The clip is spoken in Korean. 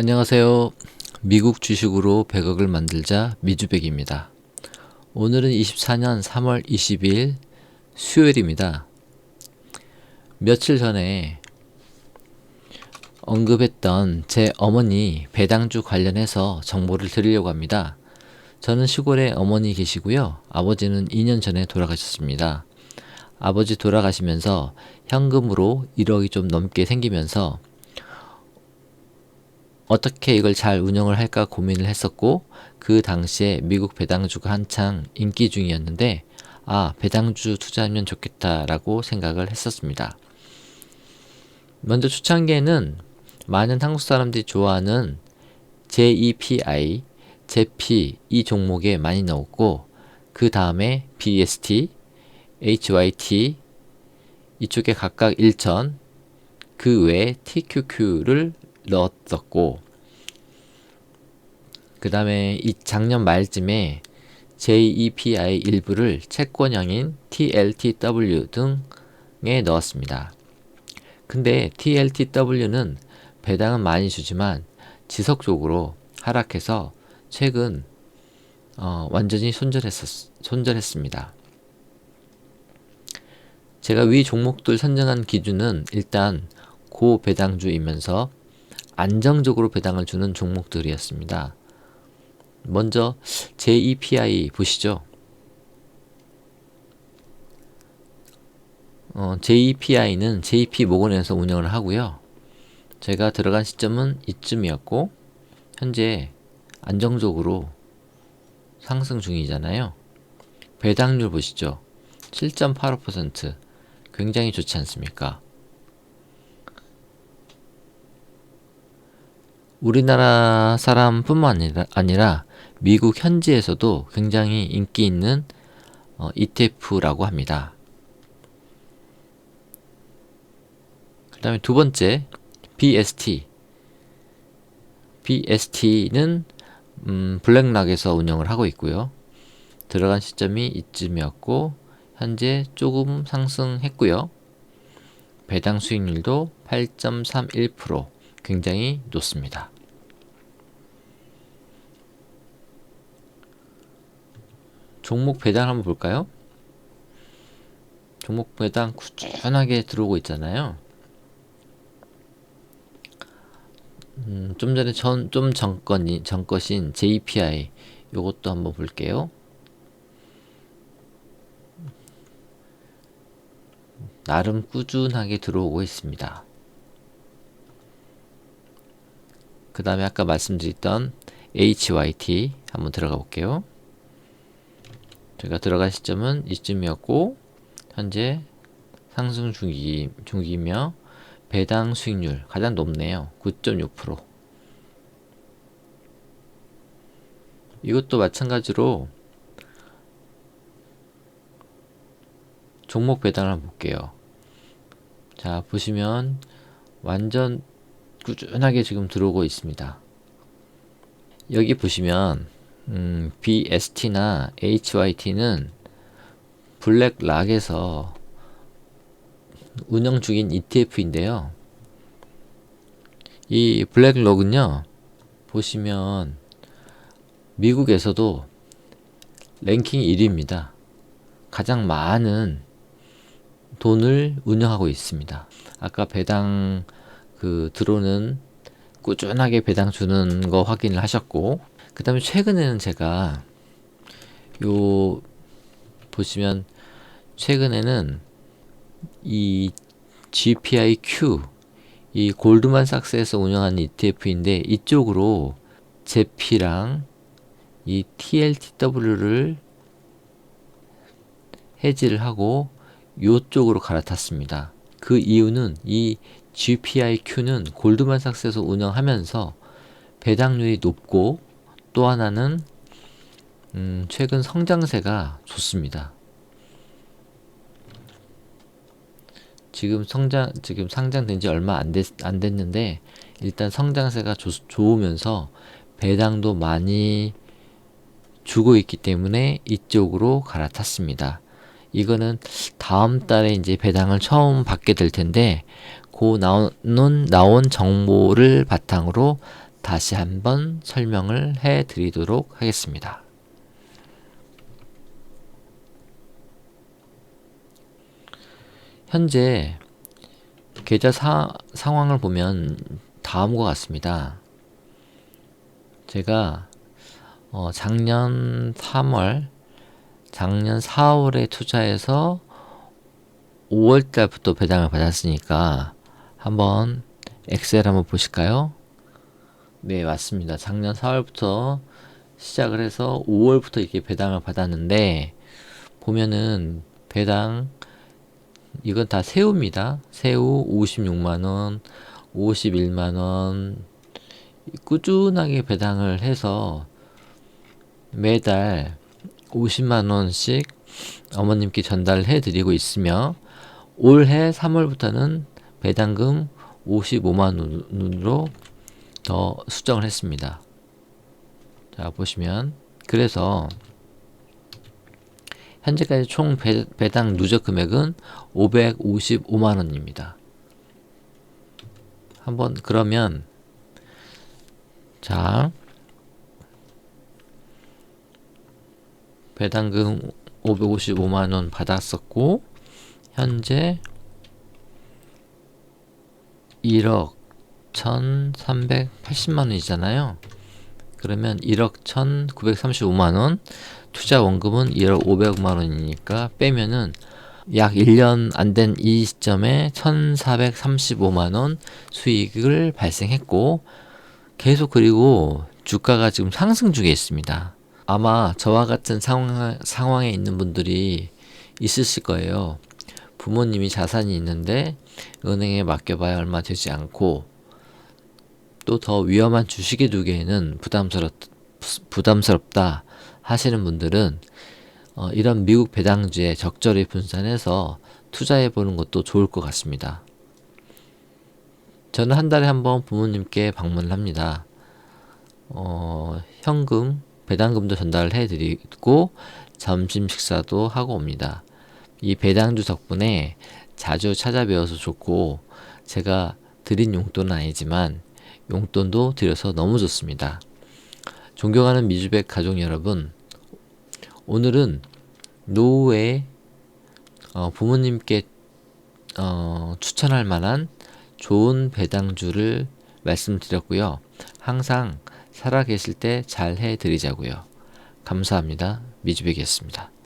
안녕하세요. 미국 주식으로 100억을 만들자 미주백입니다. 오늘은 24년 3월 22일 수요일입니다. 며칠 전에 언급했던 제 어머니 배당주 관련해서 정보를 드리려고 합니다. 저는 시골에 어머니 계시고요. 아버지는 2년 전에 돌아가셨습니다. 아버지 돌아가시면서 현금으로 1억이 좀 넘게 생기면서 어떻게 이걸 잘 운영을 할까 고민을 했었고 그 당시에 미국 배당주가 한창 인기 중이었는데 아 배당주 투자하면 좋겠다라고 생각을 했었습니다. 먼저 초창기에는 많은 한국 사람들이 좋아하는 JEPI, JP 이 종목에 많이 넣었고 그 다음에 BST, HYT 이쪽에 각각 1천 그 외에 TQQ를 넣었었고 그 다음에 이 작년 말쯤에 JEPI 일부를 채권형인 TLTW 등에 넣었습니다. 근데 TLTW는 배당은 많이 주지만 지속적으로 하락해서 최근 어, 완전히 손절했었, 손절했습니다. 제가 위 종목들 선정한 기준은 일단 고배당주이면서 안정적으로 배당을 주는 종목들이었습니다. 먼저 JEPI 보시죠. 어, JEPI는 JP 모건에서 운영을 하고요. 제가 들어간 시점은 이쯤이었고 현재 안정적으로 상승 중이잖아요. 배당률 보시죠. 7.85% 굉장히 좋지 않습니까? 우리나라 사람뿐만 아니라, 미국 현지에서도 굉장히 인기 있는 어, ETF라고 합니다. 그 다음에 두 번째 BST BST는 음, 블랙락에서 운영을 하고 있고요. 들어간 시점이 이쯤이었고 현재 조금 상승했고요. 배당 수익률도 8.31% 굉장히 높습니다. 종목 배당 한번 볼까요? 종목 배당 꾸준하게 들어오고 있잖아요. 음, 좀 전에 전, 좀 전건이, 전것인 JPI 요것도 한번 볼게요. 나름 꾸준하게 들어오고 있습니다. 그 다음에 아까 말씀드렸던 HYT 한번 들어가 볼게요. 제가 들어간 시점은 이쯤이었고 현재 상승 중기, 중기며 배당 수익률 가장 높네요. 9.6% 이것도 마찬가지로 종목 배당을 볼게요. 자 보시면 완전 꾸준하게 지금 들어오고 있습니다. 여기 보시면 음, BST나 HYT는 블랙락에서 운영 중인 ETF인데요. 이 블랙록은요, 보시면 미국에서도 랭킹 1위입니다. 가장 많은 돈을 운영하고 있습니다. 아까 배당 그 들어오는 꾸준하게 배당 주는 거 확인을 하셨고 그 다음에 최근에는 제가 요 보시면 최근에는 이 GPIQ 이 골드만삭스에서 운영하는 ETF인데 이쪽으로 제피랑 이 TLTW를 해지를 하고 요쪽으로 갈아탔습니다. 그 이유는 이 GPIQ는 골드만삭스에서 운영하면서 배당률이 높고 또 하나는 음, 최근 성장세가 좋습니다. 지금 성장 지금 상장된 지 얼마 안, 됐, 안 됐는데 일단 성장세가 조, 좋으면서 배당도 많이 주고 있기 때문에 이쪽으로 갈아탔습니다. 이거는 다음 달에 이제 배당을 처음 받게 될 텐데 그 나온 나온 정보를 바탕으로 다시 한번 설명을 해 드리도록 하겠습니다. 현재 계좌 사, 상황을 보면 다음과 같습니다. 제가 어, 작년 3월, 작년 4월에 투자해서 5월 달부터 배당을 받았으니까 한번 엑셀 한번 보실까요? 네, 맞습니다. 작년 4월부터 시작을 해서 5월부터 이렇게 배당을 받았는데 보면은 배당 이건 다 새우입니다. 새우 56만 원, 51만 원 꾸준하게 배당을 해서 매달 50만 원씩 어머님께 전달해 드리고 있으며 올해 3월부터는 배당금 55만 원으로 더 수정을 했습니다. 자, 보시면 그래서 현재까지 총 배, 배당 누적 금액은 555만 원입니다. 한번 그러면 자 배당금 555만 원 받았었고 현재 1억 1,380만 원이잖아요. 그러면 1억 1,935만 원, 투자 원금은 1억 500만 원이니까 빼면은 약 1년 안 된 이 시점에 1,435만 원 수익을 발생했고 계속 그리고 주가가 지금 상승 중에 있습니다. 아마 저와 같은 상황, 상황에 있는 분들이 있으실 거예요. 부모님이 자산이 있는데 은행에 맡겨봐야 얼마 되지 않고 또 더 위험한 주식에 두기에는 부담스럽, 부담스럽다 하시는 분들은 어, 이런 미국 배당주에 적절히 분산해서 투자해 보는 것도 좋을 것 같습니다. 저는 한 달에 한 번 부모님께 방문을 합니다. 어, 현금, 배당금도 전달을 해드리고 점심 식사도 하고 옵니다. 이 배당주 덕분에 자주 찾아뵈어서 좋고 제가 드린 용돈은 아니지만 용돈도 드려서 너무 좋습니다. 존경하는 미주백 가족 여러분, 오늘은 노후에 어, 부모님께 어, 추천할 만한 좋은 배당주를 말씀드렸고요. 항상 살아 계실 때 잘 해드리자고요. 감사합니다. 미주백이었습니다.